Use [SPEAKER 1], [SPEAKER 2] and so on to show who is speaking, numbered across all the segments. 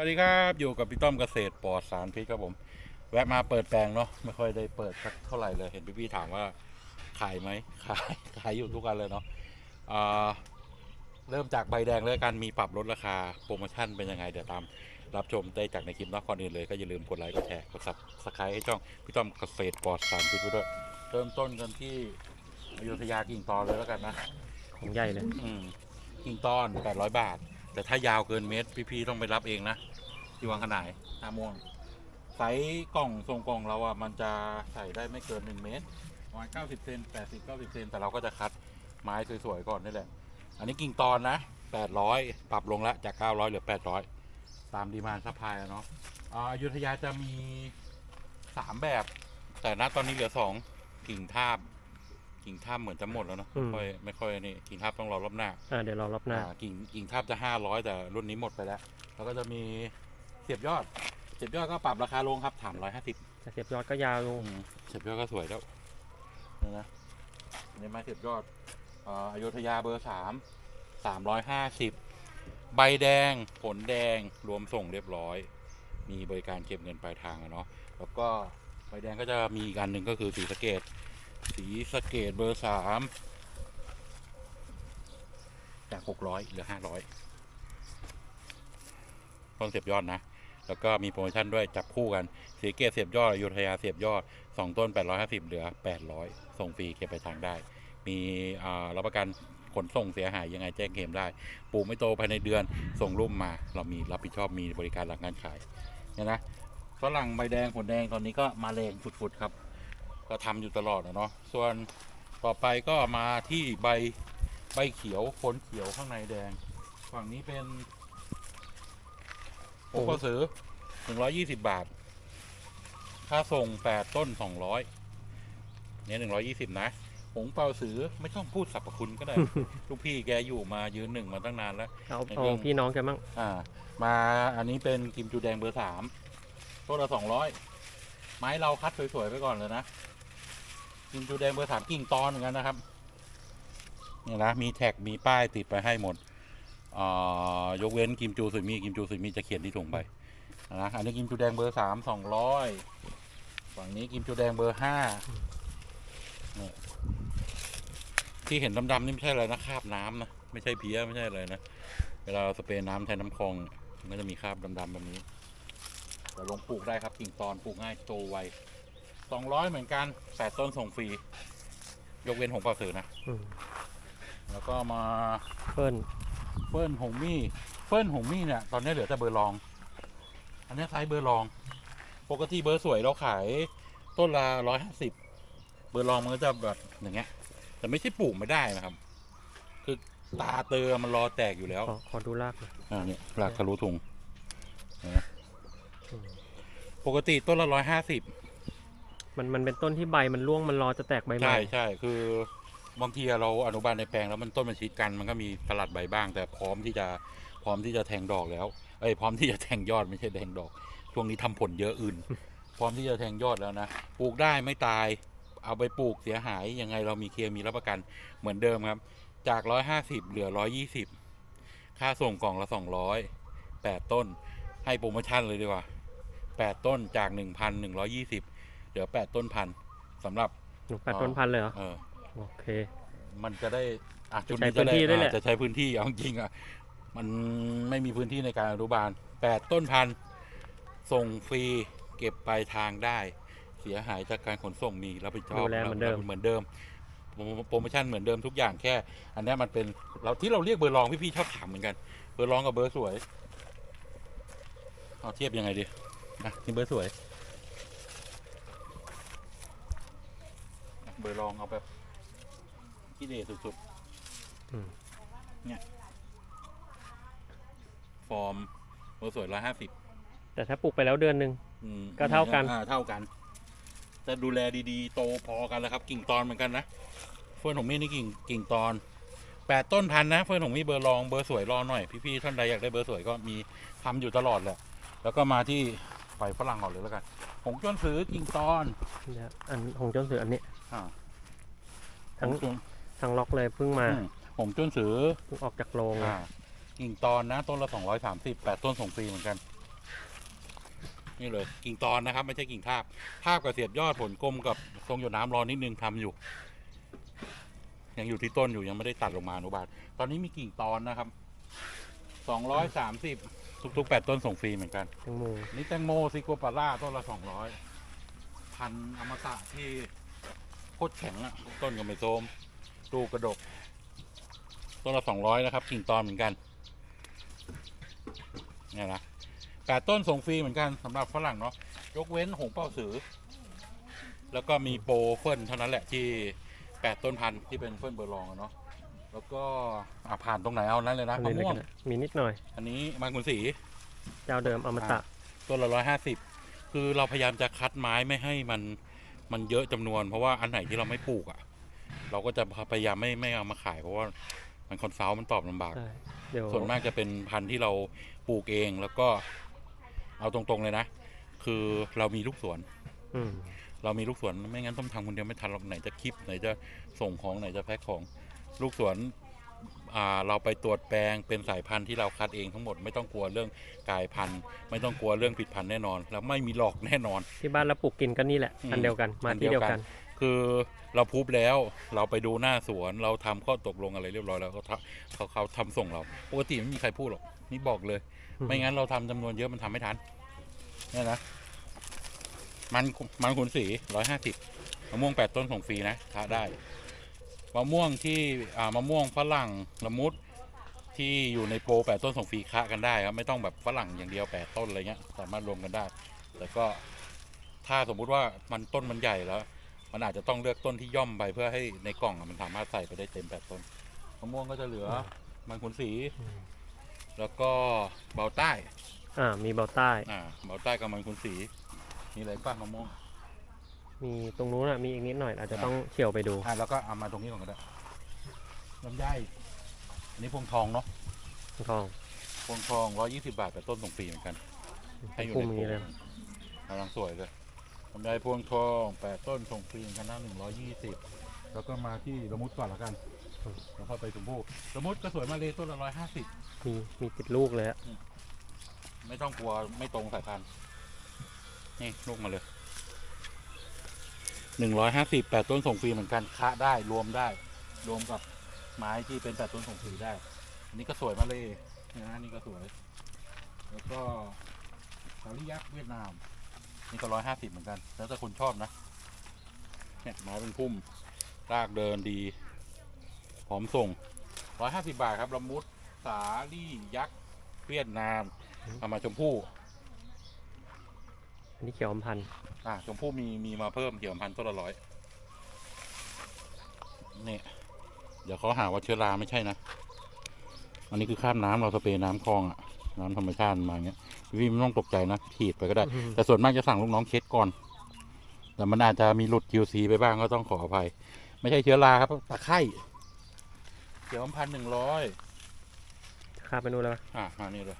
[SPEAKER 1] สวัสดีครับอยู่กับพี่ต้อมเกษตรปลอดสารพิษครับผม แวะมาเปิดแปลงเนาะไม่ค่อยได้เปิดสักเท่าไหร่เลยเห็นพี่ๆถามว่าขายไหมขายขายอยู่ทุกกันเลยเนาะอ่าเริ่มจากใบแดงเลยกันมีปรับลดราคาโปรโมชั่นเป็นยังไงเดี๋ยวตาม รับชมได้จากในคลิปเนาะก่อนอื่นเลยก็อย่าลืมกดไลค์กดแชร์กดซับสไครต์ให้ช่องพี่ต้อมเกษตรปลอดสารพิษไว้ด้วยเริ่มต้นกันที่อยุธยากิ่งตอนเลยแล้วกันนะ
[SPEAKER 2] ของใหญ่เลย
[SPEAKER 1] อืมกิ่งต้อน800บาทแต่ถ้ายาวเกินเมตรพี่ๆต้องไปรับเองนะ ที่วังขนายหน้าม่วงไซส์กล่องทรงกล่องเราอะมันจะใส่ได้ไม่เกิน 1 เมตรประมาณ90เซน80 90เซนแต่เราก็จะคัดไม้สวยๆก่อนนี่แหละ อันนี้กิ่งตอนนะ 800 ปรับลงละจาก 900เหลือ 800 ตามดีมานซัพพลายเนาะอ่าอยุธยาจะมี 3 แบบ แต่ณตอนนี้เหลือ 2 กิ่งทาบกิ่งทาบเหมือนจะหมดแล้วเนาะไม่ค่อยไม่ค่อยนี่กิ่งทาบต้องรอรอบหน้า
[SPEAKER 2] อ่าเดี๋ยวรอรอบหน้า
[SPEAKER 1] อ่ากิ่งกิ่งทาบจะห้าร้อยแต่รุ่นนี้หมดไปแล้ว แล้วก็จะมี เสียบยอด เสียบยอดก็ปรับราคาลงครับถามร้อยห้าสิบ
[SPEAKER 2] แต่เสียบยอดก็ยาวลง
[SPEAKER 1] เสียบยอดก็สวยแล้วนี่นะอันนี่ไม้เสียบยอดอ่าอยุธยาเบอร์สามสามร้อยห้าสิบใบแดงผลแดงรวมส่งเรียบร้อย มีบริการเก็บเงินปลายทางอะเนาะแล้วก็ใบแดงก็จะมีอีกอันหนึ่งก็คือสีสะเกต สีสะเกตเบอร์สามจากหกร้อยเหลือห้าร้อยต้นเสียบยอดนะ แล้วก็มีโปรโมชั่นด้วยจับคู่กันสีเกตเสียบยอดอยุธยาเสียบยอดสองต้นแปดร้อยห้าสิบเหลือแปดร้อยส่งฟรีเก็บไปทางได้ มีรับประกันขนส่งเสียหายยังไงแจ้งเคลมได้ ปลูกไม่โตภายในเดือนส่งรูปมา เรามีรับผิดชอบมีบริการหลังการขายเนี่ยนะฝรั่งใบแดงผลแดงตอนนี้ก็มาแรงฝุดๆครับ ก็ทำอยู่ตลอดอะเนาะส่วนต่อไปก็มาที่ใบใบเขียวผลเขียวข้างในแดง ฝั่งนี้เป็น โอ้กระสือหนึ่งร้อยยี่สิบบาท ค่าส่งแปดต้นสองร้อยเนี่ยหนึ่งร้อยี่สิบนะหงเปาสือไม่ต้องพูดสรรพคุณก็ได้ ลูกพี่แกอยู่มายืนหนึ่งมาตั้งนานแล้ว
[SPEAKER 2] เอา
[SPEAKER 1] ใน
[SPEAKER 2] เอา
[SPEAKER 1] เรื่อง
[SPEAKER 2] พี่น้องแกันมั่ง
[SPEAKER 1] อ่า มาอันนี้เป็นกิมจูแดงเบอร์สามต้นละสองร้อยไม้เราคัดสวยๆไปก่อนเลยนะกิมจูแดงเบอร์สามกิ่งตอนเหมือนกันนะครับนี่นะมีแท็กมีป้ายติดไปให้หมดอ่า ยกเว้นกิมจูสุยมีกิมจูสุยมีจะเขียนที่ถุงไปนะอันนี้กิมจูแดงเบอร์สามสองร้อยฝั่งนี้กิมจูแดงเบอร์ห้านี่ที่เห็นดำๆนี่ไม่ใช่อะไรนะคราบน้ำนะไม่ใช่เพี้ยไม่ใช่อะไรนะเวลาเราสเปรย์น้ำแทนน้ำคลองเนี่ยมันก็จะมีคราบดำๆแบบนี้แต่ลงปลูกได้ครับกิ่งตอนปลูกง่ายโตไวสองร้อยเหมือนกันแปดต้นส่งฟรี ยกเว้นหงเป่าสือนะ
[SPEAKER 2] อืม
[SPEAKER 1] แล้วก็มา
[SPEAKER 2] เฟิร์น
[SPEAKER 1] เฟิร์นหงมี่เฟิร์นหงมี่เนี่ยตอนนี้เหลือแต่เบอร์รอง อันนี้ไซส์เบอร์รอง ปกติเบอร์สวยเราขายต้นละร้อยห้าสิบเบอร์รองมันก็จะแบบอย่างเงี้ยแต่ไม่ใช่ปลูกไม่ได้นะครับ คือตาเตอมันรอแตกอยู่แล้ว
[SPEAKER 2] ขอขอดูรากหน่อย
[SPEAKER 1] อ่าเนี่ยหลักทะลุถุงเห็นไหม
[SPEAKER 2] อืม
[SPEAKER 1] ปกติต้นละร้อยห้าสิบ
[SPEAKER 2] มันมันเป็นต้นที่ใบมันร่วงมันรอจะแตกใบใหม่
[SPEAKER 1] ใช่ใช่คือ บางทีเราอนุบาลในแปลงแล้วมันต้นมันชิดกัน มันก็มีสลัดใบบ้าง แต่พร้อมที่จะพร้อมที่จะแทงดอกแล้วเอ้ยพร้อมที่จะแทงยอดไม่ใช่แทงดอกช่วงนี้ทำผลเยอะอื่น พร้อมที่จะแทงยอดแล้วนะปลูกได้ไม่ตาย เอาไปปลูกเสียหายยังไงเรามีเคมีรับประกันเหมือนเดิมครับ จากร้อยห้าสิบเหลือร้อยี่สิบค่าส่งกล่องละสองร้อยแปดต้น ให้โปรโมชั่นเลยดีกว่าแปดต้นจากหนึ่งพันหนึ่งร้อยี่สิบเหลือแปดต้นพันสำหรับ
[SPEAKER 2] หนูแปดต้นพันธุ์เลยเหรอ
[SPEAKER 1] เออ
[SPEAKER 2] โอเค
[SPEAKER 1] มันจะได้อะ
[SPEAKER 2] จะ
[SPEAKER 1] จุด
[SPEAKER 2] ใช้
[SPEAKER 1] นี้จะได้
[SPEAKER 2] พื้นที่ด้วยแหละ
[SPEAKER 1] อะจะใช้พื้นที่เอาจริงๆอะมันไม่มีพื้นที่ในการอนุบาลแปดต้นพันธุ์ส่งฟรีเก็บปลายทางได้ เสียหายจากการขนส่งมีรับผิดชอบ
[SPEAKER 2] ดูแลเหมือนเดิม
[SPEAKER 1] เหมือนเดิมโปรโปรโมชั่นเหมือนเดิมทุกอย่างแค่ อันเนี้ยมันเป็นเราที่เราเรียกเบอร์รองพี่ๆชอบถามเหมือนกัน เบอร์รองกับเบอร์สวยเอาเทียบยังไงดีอะนี่เบอร์สวยอะเบอร์รองเอาแบบ ที่เดสุดๆ
[SPEAKER 2] อืม
[SPEAKER 1] ฟอร์มเบอร์สวยร้อยห้าสิบ
[SPEAKER 2] แต่ถ้าปลูกไปแล้วเดือนหนึ่ง ก็เท่ากัน
[SPEAKER 1] อ่าเท่ากัน จะดูแลดีๆ โตพอกันแล้วครับ กิ่งตอนเหมือนกันนะเฟิร์นของมี่นี่กิ่งกิ่งตอนแปดต้นพันนะเฟิร์นของมี่เบอร์รองเบอร์สวยรอหน่อยพี่ๆท่านใดอยากได้เบอร์สวยก็มีทำอยู่ตลอดแหละแล้วก็มาที่ไปฝรั่งก่อนเลยแล้วกันหงจ้วนซื้อกิ่งตอน
[SPEAKER 2] เนี่ยอันหงจ้นสืออันนี้
[SPEAKER 1] อ่า
[SPEAKER 2] ทั้ง
[SPEAKER 1] หจ้วน
[SPEAKER 2] ทั้งล็อกเลยเพิ่งมา
[SPEAKER 1] อืมหงจ้วนซื้อ
[SPEAKER 2] เพิ่งออกจากโรงเลย
[SPEAKER 1] อ่ากิ่งตอนนะต้นละสองร้อยสามสิบแปดต้นส่งฟรีเหมือนกัน นี่เลย กิ่งตอนนะครับ ไม่ใช่กิ่งทาบทาบกับเสียบยอดผลกลมกับทรงหยดน้ำรอนิดนึงทำอยู่ ยังอยู่ที่ต้นอยู่ยังไม่ได้ตัดลงมาอนุบาลตอนนี้มีกิ่งตอนนะครับสองร้อยสามสิบทุกๆแปดต้นส่งฟรีเหมือนกัน
[SPEAKER 2] แตงโม
[SPEAKER 1] นี่แตงโมซิโกปาร่าต้นละสองร้อยพันธุ์อมตะที่โคตรแข็งอะต้นก็ไม่โทรม ลูกกระดกต้นละสองร้อยนะครับกิ่งตอนเหมือนกันเนี่ยนะแปดต้นส่งฟรีเหมือนกันสำหรับฝรั่งเนาะยกเว้นหงเป้าสือ แล้วก็มีโปรเฟิลเท่านั้นแหละที่แปดต้นพันธุ์ที่เป็นเฟิลเบอร์ลองอะเนาะแล้วก็อะผ่านตรงไหนเอานั้นเลยนะ
[SPEAKER 2] อัน
[SPEAKER 1] มะ
[SPEAKER 2] นี้เลย
[SPEAKER 1] ม่ว
[SPEAKER 2] ก็
[SPEAKER 1] ง
[SPEAKER 2] ได้มีนิดหน่อย
[SPEAKER 1] อันนี้มังคุดสี
[SPEAKER 2] เจ้าเดิมอมตะ
[SPEAKER 1] ต้นละร้อยห้าสิบคือเราพยายามจะคัดไม้ไม่ให้มันมันเยอะจำนวน เพราะว่าอันไหนที่เราไม่ปลูกอะ่ะ เราก็จะพยายามไม่ไม่เอามาขาย เพราะว่ามันคอนซัลท์มันตอบลำบาก
[SPEAKER 2] ใช่เดี๋ยว
[SPEAKER 1] ส่วนมากจะเป็นพันธุ์ที่เราปลูกเองแล้วก็เอาตรงๆเลยนะ คือเรามีลูกสวน
[SPEAKER 2] อืม
[SPEAKER 1] เรามีลูกสวนไม่งั้นต้องทำคนเดียวไม่ทันหรอกไหนจะคลิปไหนจะส่งของไหนจะแพ็คของ ลูกสวนอ่าเราไปตรวจแปลงเป็นสายพันธุ์ที่เราคัดเองทั้งหมดไม่ต้องกลัวเรื่องกลายพันธุ์ ไม่ต้องกลัวเรื่องผิดพันธุ์แน่นอน แล้วไม่มีหลอกแน่นอน
[SPEAKER 2] ที่บ้านเราปลูกกินก็นี่แหละ
[SPEAKER 1] อืม
[SPEAKER 2] อันเดียวกันมา
[SPEAKER 1] อันเดี
[SPEAKER 2] ที่
[SPEAKER 1] ยว
[SPEAKER 2] เดียว
[SPEAKER 1] กั
[SPEAKER 2] กันน
[SPEAKER 1] คือเราพูบแล้วเราไปดูหน้าสวนเราทำข้อตกลงอะไรเรียบร้อยแล้วเขาทำเขาเขาทำส่งเราปกติไม่มีใครพูดหรอกนี่บอกเลย
[SPEAKER 2] อืม
[SPEAKER 1] ไม่งั้นเราทำจำนวนเยอะมันทำไม่ทันเนี่ยนะมันมันขุนสีร้อยห้าสิบมะม่วงแปดต้นส่งฟรีนะทาได้มะม่วงที่อ่ามะม่วงฝรั่งละมุดที่อยู่ในโปรแปดต้นส่งฟรีคะกันได้ครับไม่ต้องแบบฝรั่งอย่างเดียวแปดต้นอะไรเงี้ยสามารถรวมกันได้ แต่ก็ถ้าสมมุติว่ามันต้นมันใหญ่แล้ว มันอาจจะต้องเลือกต้นที่ย่อมไปเพื่อให้ในกล่องอะมันสามารถใส่ไปได้เต็มแปดต้นมะม่วงก็จะเหลือมันขุนสี
[SPEAKER 2] อืม
[SPEAKER 1] แล้วก็เบาใต้
[SPEAKER 2] อ่า มีเบาใต้
[SPEAKER 1] อ่าเบาใต้กับมันขุนสีมีอะไรป้ามะม่วง
[SPEAKER 2] มีตรงนู้นอะ มีอีกนิดหน่อย อาจจะ
[SPEAKER 1] อ่า
[SPEAKER 2] ต้องเฉียวไปดู
[SPEAKER 1] อ่าแล้วก็เอามาตรงนี้ก่อนก็ได้ลำไยอันนี้พวงทองเนาะ
[SPEAKER 2] ทอง
[SPEAKER 1] พวงทองร้อยี่สิบาทแต่ต้นส่งฟรีเหมือนกันให้อยู่
[SPEAKER 2] พุ่ม
[SPEAKER 1] ใน
[SPEAKER 2] อย่างนี้เลย
[SPEAKER 1] กำลังสวยเลย ลำไยพวงทองแปดต้นส่งฟรีเหมือนกันนะหนึ่งร้อยยี่สิบแล้วก็มาที่ละมุดก่อนละกันแล้วค่อยไปชมพู่ละมุดก็สวยมาเลยต้นละร้อยห้าสิบ
[SPEAKER 2] มีมีติดลูกเลยอะ
[SPEAKER 1] ไม่ต้องกลัวไม่ตรงสายพันธุ์นี่ลูกมาเลยหนึ่งร้อยห้าสิบแปดต้นส่งฟรีเหมือนกันคะได้รวมได้ รวมกับไม้ที่เป็นแปดต้นส่งฟรีได้อันนี้ก็สวยมาเลยนะนี่ก็สวย แล้วก็สาลิยักษ์เวียดนาม นี่ก็ร้อยห้าสิบเหมือนกัน แล้วแต่คนชอบนะ เนี่ยไม้เป็นพุ่ม รากเดินดี พร้อมส่งร้อยห้าสิบาทครับละมุด สาลี่ยักษ์เวียดนามเอามาชมพู่
[SPEAKER 2] อันนี้เขียวอมพันธุ์
[SPEAKER 1] อ่าชมพู่มีมีมาเพิ่มเกี่ยวพันต้นละร้อยนี่เดี๋ยวเขาหาว่าเชื้อราไม่ใช่นะ อันนี้คือข้ามน้ำเราสเปรย์น้ำคลองอะน้ำธรรมชาติมาอย่างเงี้ย พี่ไม่ต้องตกใจนะขีดไปก็ได้
[SPEAKER 2] อืม
[SPEAKER 1] แต่ส่วนมากจะสั่งลูกน้องเช็ดก่อน แต่มันอาจจะมีหลุด QC ไปบ้างก็ต้องขออภัย ไม่ใช่เชื้อราครับตะไคร่เขียวพันหนึ่งร้อย
[SPEAKER 2] ข้ามไปนู่นแล้วปะ
[SPEAKER 1] อะมานี่เลย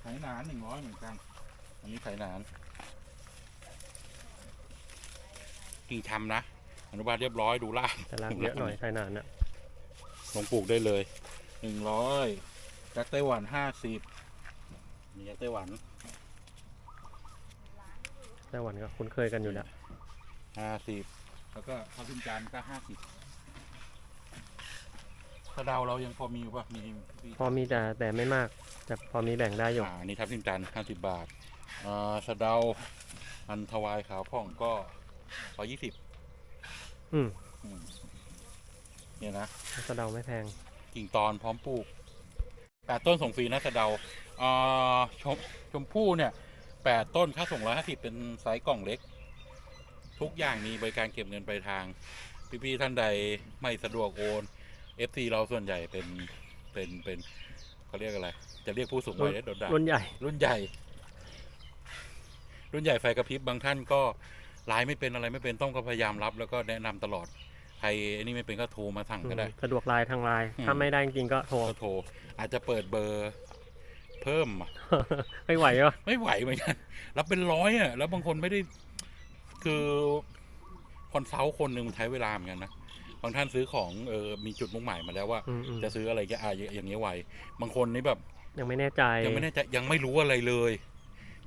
[SPEAKER 1] ไถหนานหนึ่งร้อยเหมือนกัน อันนี้ไถหนานกิ่งทำนะ อนุบาลเรียบร้อยดูล่าง
[SPEAKER 2] แต่รากเยอะหน่อยไทยนานอะ
[SPEAKER 1] ลงปลูกได้เลยหนึ่งร้อยจากไต้หวันห้าสิบมีจากไต้หวัน
[SPEAKER 2] ไต้หวันก็คุ้นเคยกันอยู่แล้ว
[SPEAKER 1] ห้าสิบแล้วก็ข้าวขึ้นจานก็ห้าสิบสะเดาเรายังพอมีอยู่ป่ะมีมี
[SPEAKER 2] พอมีแต่แต่ไม่มาก แต่พอมีแบ่งได้อยู่
[SPEAKER 1] อ่าอันนี้ทับทิมจันห้าสิบบาทอ่าสะเดาอันทวายขาวพ่องก็ร้อยี่สิบ
[SPEAKER 2] อืม
[SPEAKER 1] เนี่ยนะ
[SPEAKER 2] สะเดาไม่แพง
[SPEAKER 1] กิ่งตอนพร้อมปลูกแปดต้นส่งฟรีนะสะเดาอ่าชมชมพู่เนี่ยแปดต้นค่าส่งร้อยห้าสิบเป็นไซส์กล่องเล็ก ทุกอย่างมีบริการเก็บเงินปลายทาง พี่ๆท่านใดไม่สะดวกโอน FC เราส่วนใหญ่เป็นเป็นเป็นเขาเรียกอะไร จะเรียกผู้สูงวัยได้โดดดัน
[SPEAKER 2] รุ่นใหญ่
[SPEAKER 1] รุ่นใหญ่ รุ่นใหญ่ไฟกระพริบบางท่านก็ ไลน์ไม่เป็นอะไรไม่เป็นต้องก็พยายามรับ แล้วก็แนะนำตลอดใครไอ้นี่ไม่เป็นก็โทรมาสั่งก็ได้
[SPEAKER 2] สะดวกไลน์ทางไลน์
[SPEAKER 1] อืม
[SPEAKER 2] ถ้าไม่ได้จริงๆก็โทร
[SPEAKER 1] ก็โทร อาจจะเปิดเบอร์เพิ่มอะ
[SPEAKER 2] ไม่ไหวก็
[SPEAKER 1] ไม่ไหวเหมือนกันรับเป็นร้อยอะแล้วบางคนไม่ได้คือคอนซัลท์คนหนึ่งมันใช้เวลาเหมือนกันนะบางท่านซื้อของเออมีจุดมุ่งหมายมาแล้วว่า
[SPEAKER 2] อืมอืม
[SPEAKER 1] จะซื้ออะไรก็อะอย่างเงี้ยไวบางคนนี่แบบ
[SPEAKER 2] ยังไม่แน่ใจ
[SPEAKER 1] ยังไม่แน่ใจยังไม่รู้อะไรเลย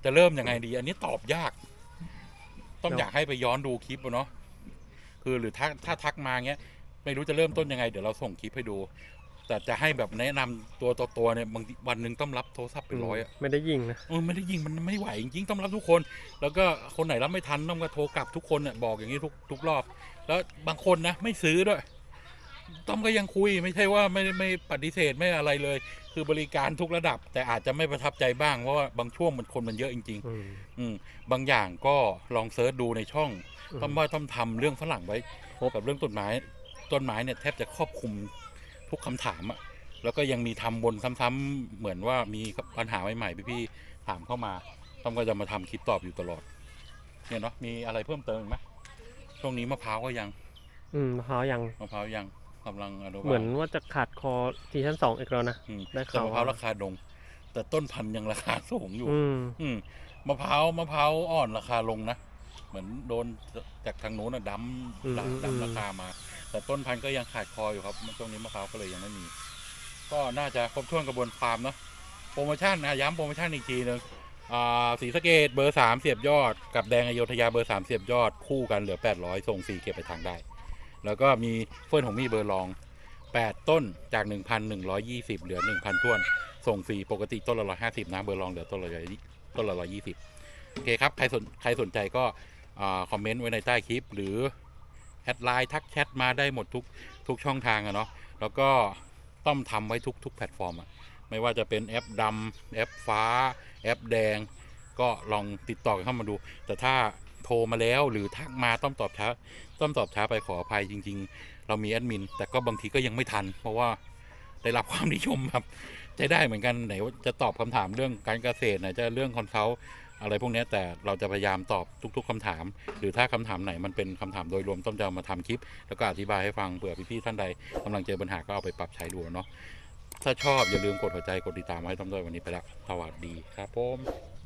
[SPEAKER 1] จะเริ่มยังไงดี อันนี้ตอบยาก ต้อง
[SPEAKER 2] ครับ
[SPEAKER 1] อยากให้ไปย้อนดูคลิปอะเนาะคือหรือถ้าถ้าทักมาเงี้ย ไม่รู้จะเริ่มต้นยังไง เดี๋ยวเราส่งคลิปให้ดู แต่จะให้แบบแนะนำตัวต่อตัวเนี่ยบางทีวันหนึ่งต้องรับโทรศัพท์เป็นร้อยอะ
[SPEAKER 2] ไม่ได้ยิงนะ
[SPEAKER 1] เออไม่ได้ยิงมันไม่ไหวจริงๆต้องรับทุกคน แล้วก็คนไหนรับไม่ทันต้องมาโทรกลับทุกคนเนี่ยบอกอย่างนี้ทุกทุกรอบ แล้วบางคนนะไม่ซื้อด้วยต้อมก็ยังคุยไม่ใช่ว่าไม่ไม่ปฏิเสธไม่อะไรเลย คือบริการทุกระดับ แต่อาจจะไม่ประทับใจบ้าง เพราะว่าบางช่วงมันคนมันเยอะจริง
[SPEAKER 2] อืม
[SPEAKER 1] ๆ อืมบางอย่างก็ลองเซิร์ชดูในช่อง
[SPEAKER 2] อืม
[SPEAKER 1] ต้อมว่าต้องทำเรื่องฝรั่งไว้
[SPEAKER 2] ครบ
[SPEAKER 1] กับเรื่องต้นไม้ต้นไม้เนี่ยแทบจะครอบคลุมทุกคำถามอะแล้วก็ยังมีทำบนซ้ำๆเหมือนว่ามีปัญหาใหม่ๆพี่ๆถามเข้ามาต้อมก็จะมาทำคลิปตอบอยู่ตลอด เนี่ยเนาะมีอะไรเพิ่มเติมอีกไหมช่วงนี้มะพร้าวก็ยัง
[SPEAKER 2] อืมมะพร้าวยัง
[SPEAKER 1] มะพร้าวยัง กำลังอนุบาล
[SPEAKER 2] เหมือนว่าจะขาดคอซีซั่นสองอีกแล้วนะ
[SPEAKER 1] อืม
[SPEAKER 2] ได้
[SPEAKER 1] แต่
[SPEAKER 2] ข่าว
[SPEAKER 1] มะพร้าว
[SPEAKER 2] ว่า
[SPEAKER 1] ราคาดง แต่ต้นพันธุ์ยังราคาสูงอยู่
[SPEAKER 2] อืม
[SPEAKER 1] อืมมะพร้าวมะพร้าวอ่อนราคาลงนะเหมือนโดนจากทางนู้นนะดั้ม
[SPEAKER 2] อืมอืม
[SPEAKER 1] ดั้มราคามา แต่ต้นพันธุ์ก็ยังขาดคออยู่ครับช่วงนี้มะพร้าวก็เลยยังไม่มี ก็น่าจะครบถ้วนกระบวนความเนาะโปรโมชั่นนะย้ำโปรโมชั่นอีกทีหนึงอ่าสีสะเกตเบอร์สามเสียบยอด กับแดงอโยธยาเบอร์สามเสียบยอด คู่กันเหลือแปดร้อยส่งฟรีเก็บไปทางได้ แล้วก็มีเฟิร์นของมีเบอร์ลองแปดต้นจากหนึ่งพันหนึ่งร้อยยี่สิบเหลือหนึ่งพันท้วน ส่งฟรีปกติต้นละร้อยห้าสิบนะเบอร์ลองเหลือต้นละต้นละร้อยยี่สิบโอเคครับ ใครสนใครสนใจก็อคอมเมนต์ไว้ในใต้คลิป หรือ แอดไลน์ทักแชทมาได้หมดทุกทุกช่องทางอะเนาะแล้วก็ต้องทำไว้ทุกทุกแพลตฟอร์มอะไม่ว่าจะเป็นแอปดำแอปฟ้า แอปแดง ก็ลองติดต่อกันเข้ามาดู แต่ถ้าโทรมาแล้วหรือทักมาต้องตอบช้า ต้องตอบช้าไปขออภัยจริง ๆ เรามีแอดมิน แต่ก็บางทีก็ยังไม่ทัน เพราะว่าได้รับความนิยมแบบใช้ได้เหมือนกันไหนว่าจะตอบคำถามเรื่องการเกษตรไหนจะเรื่องคอนซัลอะไรพวกนี้แต่เราจะพยายามตอบทุก ๆคำถาม หรือถ้าคำถามไหนมันเป็นคำถามโดยรวมต้องจะมาทำคลิป แล้วก็อธิบายให้ฟังเผื่อพี่ๆท่านใดกำลังเจอปัญหาก็เอาไปปรับใช้ดูเนาะถ้าชอบอย่าลืมกดหัวใจกดติดตามไว้ต้อมด้วยวันนี้ไปล้วสวัสดีครับผม